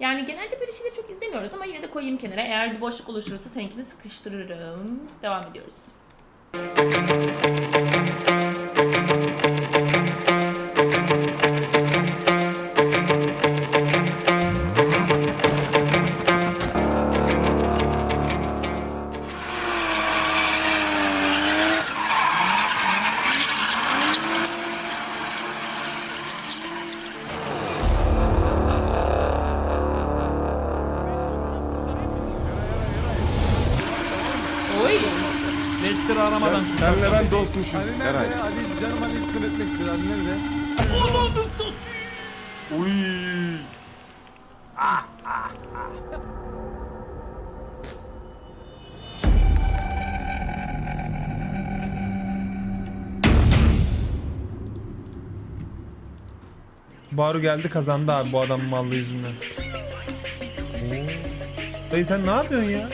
Yani genelde böyle şeyleri çok izlemiyoruz ama yine de koyayım kenara. Eğer bir boşluk oluşursa seninkini sıkıştırırım. Devam ediyoruz. Aramadan. Senle ben dostmuşuz Ali Eray. nerede? Ali canım Ali istem etmek istedi. Ali nerede? Ananı satayım. Uy. Baru geldi kazandı abi bu adamın mallı yüzünden. Oo. Dayı sen ne yapıyorsun ya?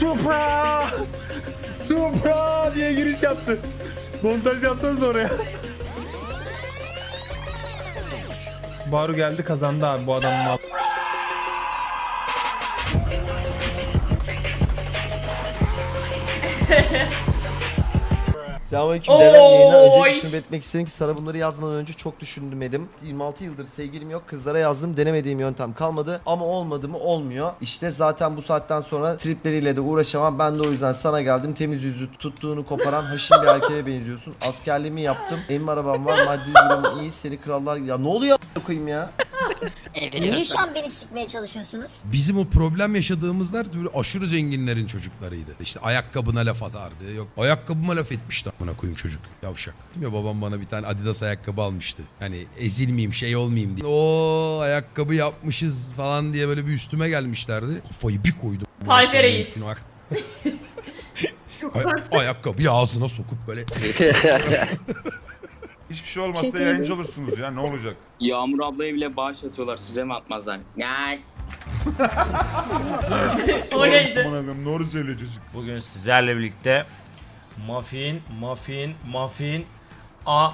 Supra! Supra diye giriş yaptı. Montaj yaptın sonra ya. Baru geldi kazandı abi bu adamın mallı. Selamünaleyküm Devran yayına önce düşünüp etmek istedim ki sana bunları yazmadan önce çok düşündüm Edim. 26 yıldır sevgilim yok kızlara yazdım denemediğim yöntem kalmadı ama olmadı mı olmuyor. İşte zaten bu saatten sonra tripleriyle de uğraşamam ben de o yüzden sana geldim temiz yüzü tuttuğunu koparan haşin bir erkeğe benziyorsun. Askerliğimi yaptım evim arabam var maddi durumum iyi seni krallar ya ne oluyor a**ına koyayım ya. Niye şu an beni sikmeye çalışıyorsunuz? Bizim o problem yaşadığımızlar böyle aşırı zenginlerin çocuklarıydı. İşte ayakkabına laf atardı. Yok ayakkabıma laf etmişti amına koyayım çocuk. Yavşak. Değil mi babam bana bir tane Adidas ayakkabı almıştı. Hani ezilmeyeyim şey olmayayım diye. O ayakkabı yapmışız falan diye böyle bir üstüme gelmişlerdi. Kafayı bir koydum. Tayfe Reis. Ay- ayakkabıyı ağzına sokup böyle Hiçbir şey olmazsa yayıncı olursunuz ya ne olacak? Yağmur ablaya bile bağış atıyorlar size mi atmazlar? Ya. O neydi? Aman Allah'ım, doğru söylüyor çocuk. Bugün sizlerle birlikte muffin, muffin, muffin, a,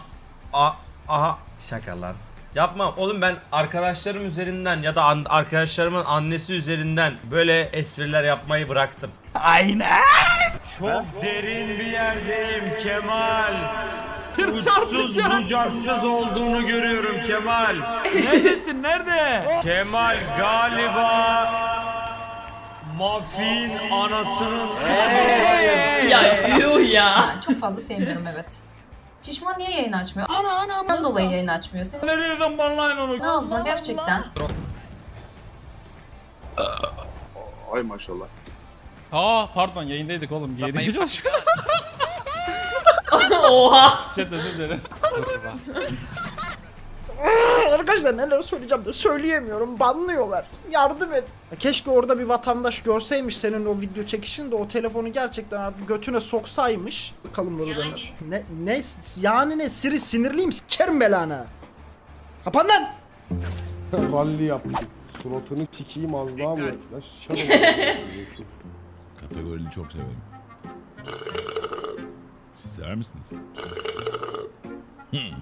a, aha şaka lan. Yapmam. Oğlum ben arkadaşlarım üzerinden ya da an- arkadaşlarımın annesi üzerinden böyle espriler yapmayı bıraktım. Aynen. Çok derin bir yerdeyim Kemal. Uçsuz bucaksız olduğunu görüyorum Kemal. Neredesin nerede? Kemal galiba Muffin anasının Ya yuh ya. Çok fazla sevmiyorum evet. Şişman niye yayın açmıyor? Ana ana ana. dolayı yayın açmıyor. Senin Nereden banlayın onu? ağzına gerçekten. Ay maşallah. Aa pardon yayındaydık oğlum. Geri. Oha. Chat özür dilerim. Arkadaşlar neler söyleyeceğim de söyleyemiyorum. Banlıyorlar. Yardım et. Keşke orada bir vatandaş görseymiş senin o video çekişini de o telefonu gerçekten artık götüne soksaymış. Bakalım bunu yani. Ne, ne yani ne Siri sinirliyim sikerim belanı. Kapan lan. Ralli yaptık. Suratını sikeyim az daha mı? Kategorili çok severim. Siz sever misiniz?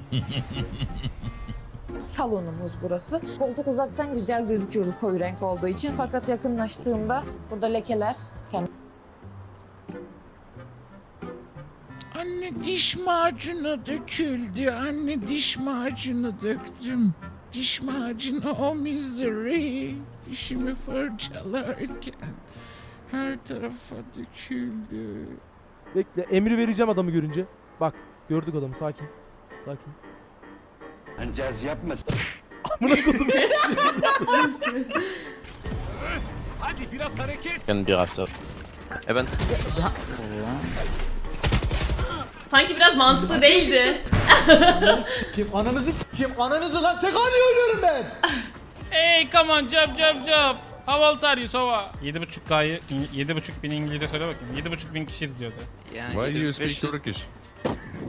Salonumuz burası. Koltuk uzaktan güzel gözüküyordu koyu renk olduğu için. Fakat yakınlaştığımda burada lekeler. Anne diş macunu döküldü. Anne diş macunu döktüm. Diş macunu o misery. Dişimi fırçalarken her tarafa döküldü. Bekle emri vereceğim adamı görünce. Bak gördük adamı sakin. Sakin. Caz yapma. Sanki biraz mantıklı değildi. Kim ananızı kim ananızı lan tek ani ölüyorum ben. Hey come on job job job. How old are you Sova? 7.5K'yı 7.5 bin İngilizce söyle bakayım. 7.5 bin kişi izliyordu. Why do you speak Turkish?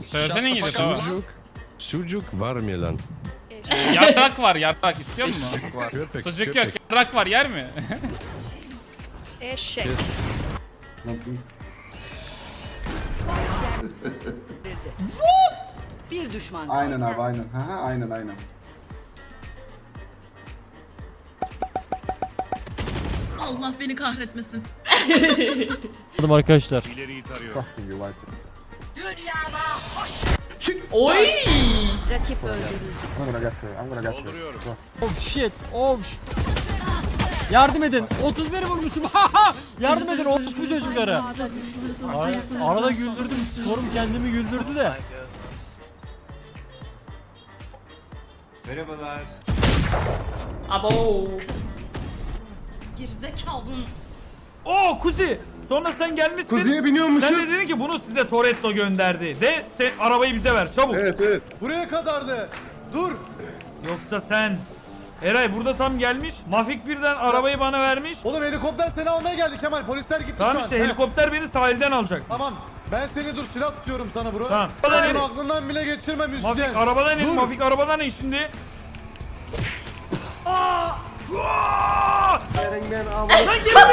Söylesene İngilizce Sova. Sucuk. Sucuk var mı lan? Yarrak var yarrak istiyor musun? Köpek. Sucuk yok yarrak var yer mi? Eşek. Bir düşman. Aynen abi aynen. Ha, aynen aynen. Allah beni kahretmesin. arkadaşlar. Trusting you like Oy! Rakip öldürüldü. I'm gonna get you. I'm gonna get you. Trust. Oh shit. Oh shit. Yardım edin. 31 vurmuşum. Yardım edin orospu çocuklara. Arada güldürdüm. Sorum kendimi güldürdü de. Abo. Gerizekalın. Oo Kuzi. Sonra sen gelmişsin. Kuziye biniyormuşum. Sen de dedin ki bunu size Toretto gönderdi. De sen arabayı bize ver çabuk. Evet evet. Buraya kadardı. Dur. Yoksa sen Eray burada tam gelmiş. Mafik birden arabayı bana vermiş. Oğlum helikopter seni almaya geldi Kemal. Polisler gitti Tamam işte helikopter beni sahilden alacak. Tamam. Ben seni dur silah tutuyorum sana bro. Tamam. Arabadan in. aklından bile geçirme Mafik arabadan in. Mafik arabadan in şimdi. Aa! Aa! Yerinden ama. Lan gerizekalı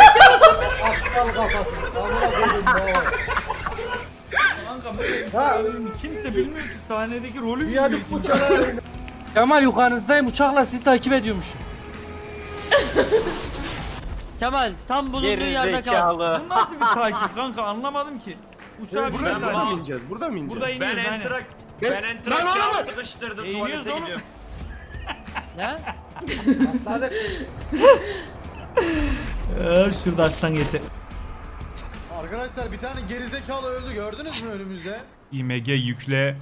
Kanka bu kimse bilmiyor ki sahnedeki rolü bilmiyor ki. Kemal yukarınızdayım uçakla sizi takip ediyormuşum. Kemal tam bulunduğun yerde kal. Bu nasıl bir takip kanka anlamadım ki. Uçağa bir Burada saniye. mı ineceğiz? Burada mı ineceğiz? Burada iniyoruz Ben aynen. entrak ben entrak sıkıştırdım E, iniyoruz tuvalete oğlum. gidiyorum. Ya? Ee, şurada açsan yeter. Arkadaşlar bir tane gerizekalı öldü gördünüz mü önümüzde? IMG yükle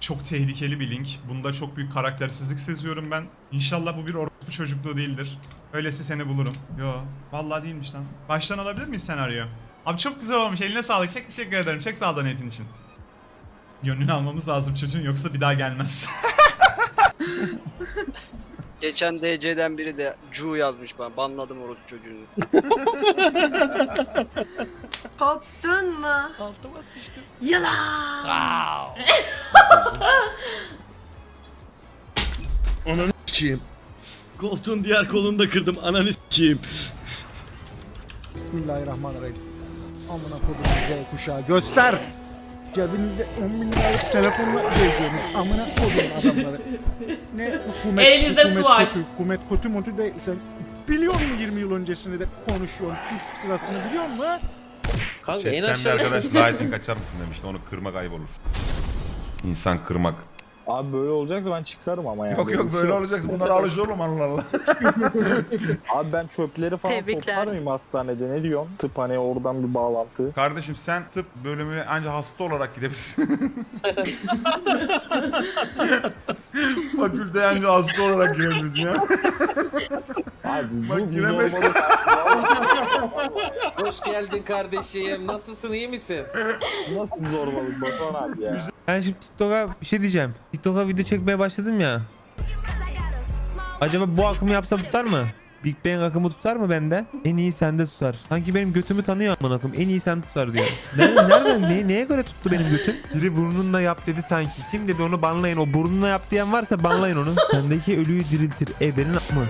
çok tehlikeli bir link. Bunda çok büyük karaktersizlik seziyorum ben. İnşallah bu bir orospu çocukluğu değildir. Öylesi seni bulurum. Yo, vallahi değilmiş lan. Baştan alabilir miyiz senaryo? Abi çok güzel olmuş. Eline sağlık. Çok teşekkür ederim. Çok sağ ol donate'in için. Gönlünü almamız lazım çocuğun yoksa bir daha gelmez. Geçen DC'den biri de Cu yazmış bana. Banladım orospu çocuğunu. Korktun mu? Altıma sıçtım. Yılan. Koltuğun diğer kolunu da kırdım ananı s**eyim. Bismillahirrahmanirrahim. Amına kodum Z kuşağı göster. Cebinizde 10 bin liralık telefonla geziyorsunuz. Amına kodum adamları. Ne hükümet, Elinizde su hükümet var. kötü, hükümet kötü mütü de sen biliyor musun 20 yıl öncesini de konuşuyorsun. Türk sırasını biliyor musun ha? Kanka en aşağı. Lightning açar mısın demişti. Onu kırmak ayıp olur. İnsan kırmak. Abi böyle olacaksa ben çıkarım ama yani. Yok yok böyle olacaksın. Bunlara alış oğlum Allah Allah. Abi ben çöpleri falan Tebrikler. toplar mıyım hastanede ne diyorsun? Tıp hani oradan bir bağlantı. Kardeşim sen tıp bölümüne ancak hasta olarak gidebilirsin. Fakülteye ancak hasta olarak girebilirsin ya. Abi Bak giremez. Hoş geldin kardeşim. Nasılsın iyi misin? nasıl zorbalık Batuhan abi ya? Ben şimdi TikTok'a bir şey diyeceğim. TikTok'a video çekmeye başladım ya. Acaba bu akımı yapsa tutar mı? Big Bang akımı tutar mı bende? En iyi sende tutar. Sanki benim götümü tanıyor amına koyayım. En iyi sen tutar diyor. Nereden, nereden ne, neye göre tuttu benim götüm? Biri burnunla yap dedi sanki. Kim dedi onu banlayın. O burnunla yap diyen varsa banlayın onu. Sendeki ölüyü diriltir. E benim mı?